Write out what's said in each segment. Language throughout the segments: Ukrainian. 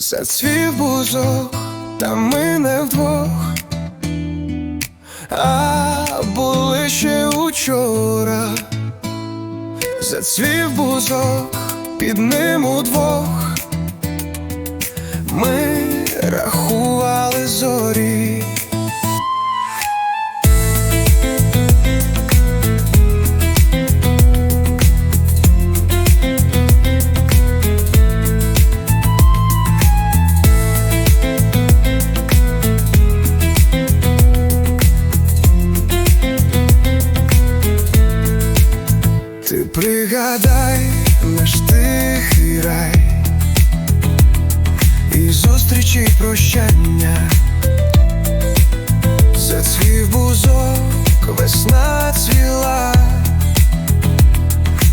Зацвів бузок, та ми не вдвох, а були ще учора. Зацвів бузок, під ним удвох. Ми рахували пригадай наш тихий рай. І зустрічі й прощання. Зацвів бузок, весна цвіла,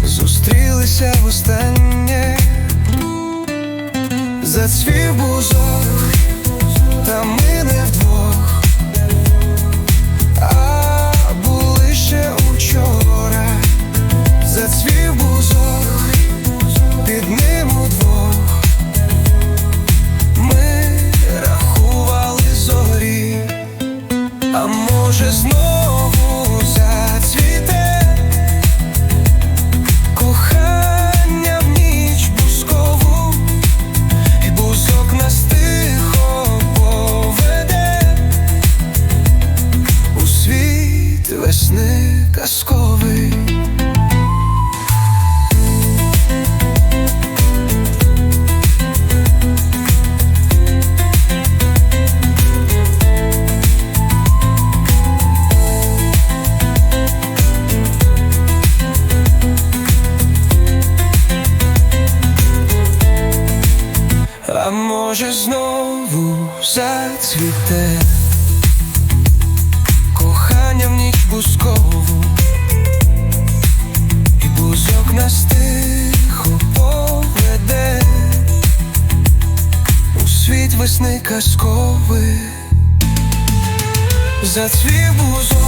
зустрілися востаннє, зацвів бузок, та ми не вдвох, весни казковий. А може знову зацвіте весни казковий, зацвів бузок.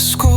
School.